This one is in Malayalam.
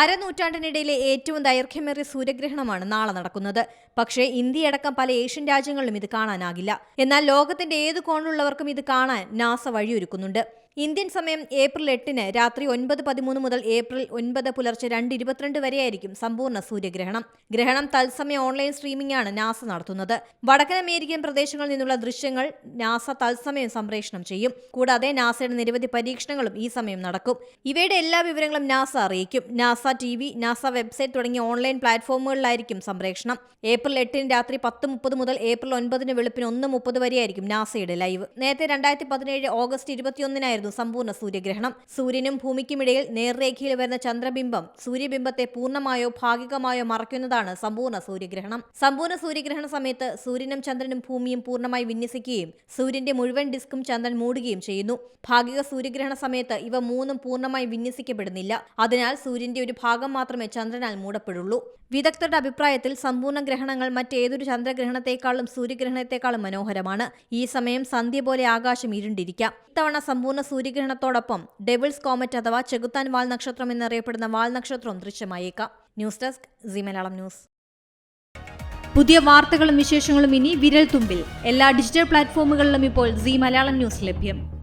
അരനൂറ്റാണ്ടിനിടയിലെ ഏറ്റവും ദൈർഘ്യമേറിയ സൂര്യഗ്രഹണമാണ് നാളെ നടക്കുന്നത്. പക്ഷേ ഇന്ത്യയടക്കം പല ഏഷ്യൻ രാജ്യങ്ങളിലും ഇത് കാണാനാകില്ല. എന്നാൽ ലോകത്തിന്റെ ഏത് കോണിലുള്ളവർക്കും ഇത് കാണാൻ നാസ വഴിയൊരുക്കുന്നുണ്ട്. ഇന്ത്യൻ സമയം ഏപ്രിൽ എട്ടിന് രാത്രി ഒൻപത് പതിമൂന്ന് മുതൽ ഏപ്രിൽ ഒൻപത് പുലർച്ചെ രണ്ട് ഇരുപത്തിരണ്ട് വരെയായിരിക്കും സമ്പൂർണ സൂര്യഗ്രഹണം. ഗ്രഹണം തത്സമയ ഓൺലൈൻ സ്ട്രീമിംഗ് ആണ് നാസ നടത്തുന്നത്. വടക്കൻ അമേരിക്കൻ പ്രദേശങ്ങളിൽ നിന്നുള്ള ദൃശ്യങ്ങൾ നാസ തത്സമയം സംപ്രേഷണം ചെയ്യും. കൂടാതെ നാസയുടെ നിരവധി പരീക്ഷണങ്ങളും ഈ സമയം നടക്കും. ഇവയുടെ എല്ലാ വിവരങ്ങളും നാസ അറിയിക്കും. NASA T V NASA website തുടങ്ങിയ ഓൺലൈൻ പ്ലാറ്റ്ഫോമുകളിലായിരിക്കും സംപ്രേഷണം. ഏപ്രിൽ എട്ടിന് രാത്രി പത്ത് മുപ്പത് മുതൽ ഏപ്രിൽ ഒൻപതിന് വെളുപ്പിന് ഒന്ന് മുപ്പത് വരെയായിരിക്കും നാസയുടെ ലൈവ്. നേരത്തെ രണ്ടായിരത്തി പതിനേഴ് ഓഗസ്റ്റ് ഇരുപത്തിയൊന്നിനായിരുന്നു സമ്പൂർണ സൂര്യഗ്രഹണം. സൂര്യനും ഭൂമിക്കുമിടയിൽ നേർരേഖയിൽ വരുന്ന ചന്ദ്രബിംബം സൂര്യബിംബത്തെ പൂർണമായോ ഭാഗികമായോ മറയ്ക്കുന്നതാണ് സമ്പൂർണ സൂര്യഗ്രഹണം. സമ്പൂർണ സൂര്യഗ്രഹണ സമയത്ത് സൂര്യനും ചന്ദ്രനും ഭൂമിയും പൂർണമായി വിന്യസിക്കുകയും സൂര്യന്റെ മുഴുവൻ ഡിസ്കും ചന്ദ്രൻ മൂടുകയും ചെയ്യുന്നു. ഭാഗിക സൂര്യഗ്രഹണ സമയത്ത് ഇവ മൂന്നും പൂർണമായി വിന്യസിക്കപ്പെടുന്നില്ല. അതിനാൽ സൂര്യന്റെ ഒരു ഭാഗം മാത്രമേ ചന്ദ്രനാൽ മൂടപ്പെടുള്ളൂ. വിദഗ്ധരുടെ അഭിപ്രായത്തിൽ സമ്പൂർണ ഗ്രഹണങ്ങൾ മറ്റേതൊരു ചന്ദ്രഗ്രഹണത്തെക്കാളും സൂര്യഗ്രഹണത്തെക്കാളും മനോഹരമാണ്. ഈ സമയം സന്ധ്യ പോലെ ആകാശം ഇരുണ്ടിരിക്കാം. ഇത്തവണ സമ്പൂർണ സൂര്യഗ്രഹണത്തോടൊപ്പം ഡെവിൾസ് കോമറ്റ് അഥവാ ചെകുത്താൻ വാൽ നക്ഷത്രം എന്നറിയപ്പെടുന്ന വാൽ നക്ഷത്രവും ദൃശ്യമായേക്കാം. News desk C Malayalam news. പുതിയ വാർത്തകളും വിശേഷങ്ങളും ഇനി വിരൽ തുമ്പിൽ. എല്ലാ ഡിജിറ്റൽ പ്ലാറ്റ്ഫോമുകളിലും ഇപ്പോൾ സി മലയാളം ന്യൂസ് ലഭ്യം.